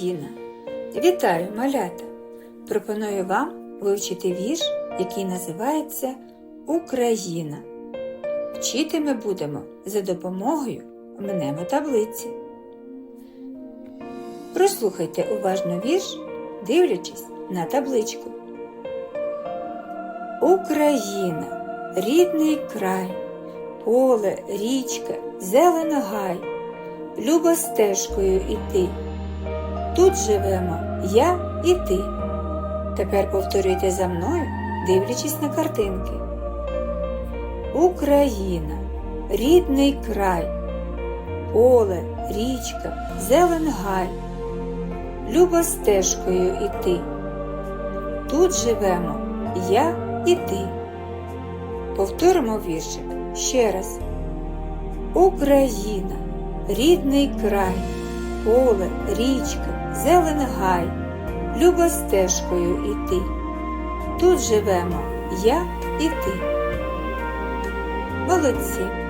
Україна! Вітаю, малята! Пропоную вам вивчити вірш, який називається Україна. Вчити ми будемо за допомогою мнемотаблиці. Прослухайте уважно вірш, дивлячись на табличку. Україна, рідний край, поле, річка, зелен гай, любо стежкою іти. Тут живемо я і ти. Тепер повторюйте за мною, дивлячись на картинки. Україна, рідний край, поле, річка, зелен гай, любо стежкою іти. Тут живемо я і ти. Повторимо віршик ще раз. Україна, рідний край, поле, річка, зелен гай, любо стежкою іти. Тут живемо я і ти. Молодці!